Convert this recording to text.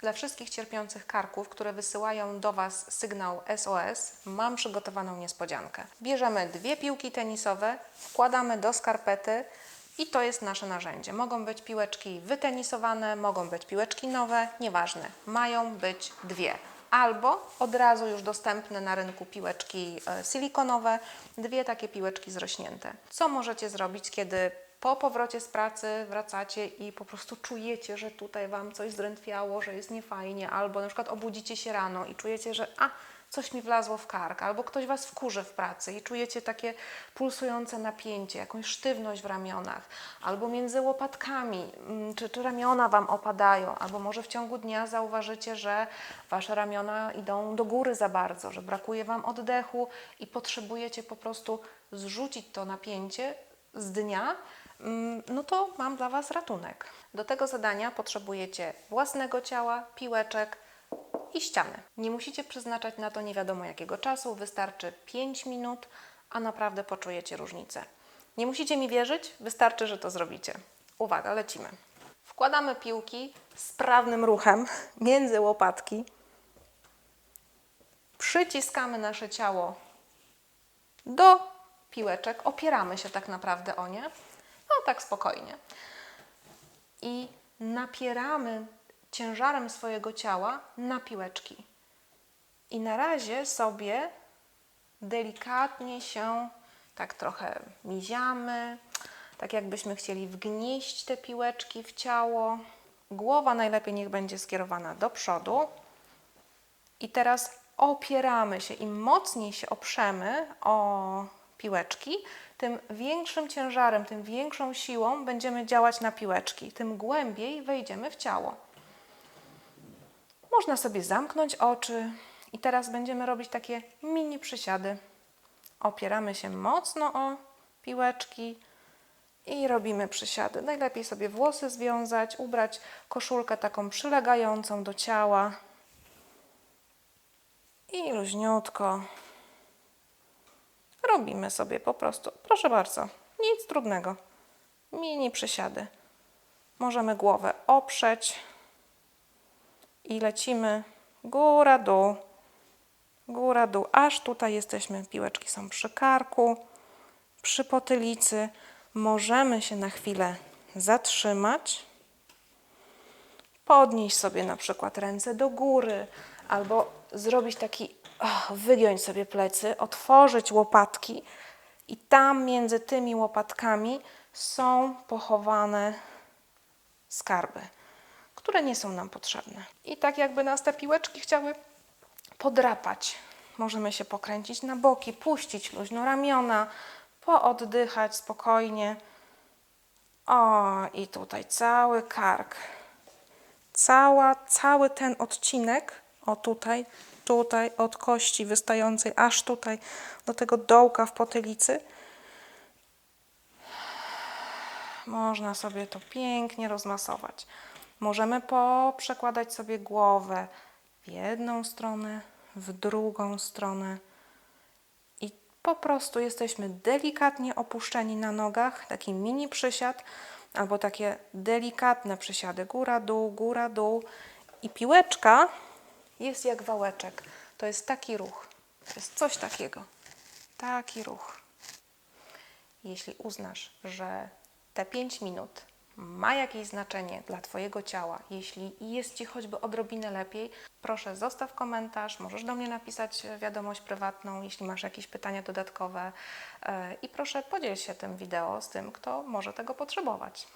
Dla wszystkich cierpiących karków, które wysyłają do Was sygnał SOS, mam przygotowaną niespodziankę. Bierzemy dwie piłki tenisowe, wkładamy do skarpety i to jest nasze narzędzie. Mogą być piłeczki wytenisowane, mogą być piłeczki nowe, nieważne. Mają być dwie. Albo od razu już dostępne na rynku piłeczki e, silikonowe, dwie takie piłeczki zrośnięte. Co możecie zrobić, kiedy po powrocie z pracy wracacie i po prostu czujecie, że tutaj Wam coś zdrętwiało, że jest niefajnie, albo na przykład obudzicie się rano i czujecie, że a, coś mi wlazło w kark, albo ktoś Was wkurzy w pracy i czujecie takie pulsujące napięcie, jakąś sztywność w ramionach, albo między łopatkami, mm, czy, czy ramiona Wam opadają, albo może w ciągu dnia zauważycie, że Wasze ramiona idą do góry za bardzo, że brakuje Wam oddechu i potrzebujecie po prostu zrzucić to napięcie z dnia, no to mam dla Was ratunek. Do tego zadania potrzebujecie własnego ciała, piłeczek i ściany. Nie musicie przeznaczać na to nie wiadomo jakiego czasu, wystarczy 5 minut, a naprawdę poczujecie różnicę. Nie musicie mi wierzyć, wystarczy, że to zrobicie. Uwaga, lecimy. Wkładamy piłki sprawnym ruchem między łopatki. Przyciskamy nasze ciało do piłeczek, opieramy się tak naprawdę o nie, no tak spokojnie. I napieramy ciężarem swojego ciała na piłeczki. I na razie sobie delikatnie się tak trochę miziamy, tak jakbyśmy chcieli wgnieść te piłeczki w ciało. Głowa najlepiej niech będzie skierowana do przodu. I teraz opieramy się. Im mocniej się oprzemy o piłeczki, tym większym ciężarem, tym większą siłą będziemy działać na piłeczki, tym głębiej wejdziemy w ciało. Można sobie zamknąć oczy i teraz będziemy robić takie mini przysiady. Opieramy się mocno o piłeczki i robimy przysiady. Najlepiej sobie włosy związać, ubrać koszulkę taką przylegającą do ciała i luźniutko robimy sobie po prostu. Proszę bardzo, nic trudnego. Mini przysiady. Możemy głowę oprzeć i lecimy góra, dół, góra, dół, aż tutaj jesteśmy. Piłeczki są przy karku, przy potylicy. Możemy się na chwilę zatrzymać, podnieść sobie na przykład ręce do góry, albo zrobić taki, oh, wygiąć sobie plecy, otworzyć łopatki i tam między tymi łopatkami są pochowane skarby, które nie są nam potrzebne. I tak jakby nas te piłeczki chciały podrapać. Możemy się pokręcić na boki, puścić luźno ramiona, pooddychać spokojnie. O, i tutaj cały kark. Cała, cały ten odcinek, o tutaj, tutaj, od kości wystającej aż tutaj do tego dołka w potylicy. Można sobie to pięknie rozmasować. Możemy poprzekładać sobie głowę w jedną stronę, w drugą stronę. I po prostu jesteśmy delikatnie opuszczeni na nogach, taki mini przysiad albo takie delikatne przysiady, góra, dół, góra, dół. I piłeczka jest jak wałeczek. To jest taki ruch. To jest coś takiego. Taki ruch. Jeśli uznasz, że te 5 minut ma jakieś znaczenie dla Twojego ciała, jeśli jest Ci choćby odrobinę lepiej, proszę zostaw komentarz, możesz do mnie napisać wiadomość prywatną, jeśli masz jakieś pytania dodatkowe e, i proszę podziel się tym wideo z tym, kto może tego potrzebować.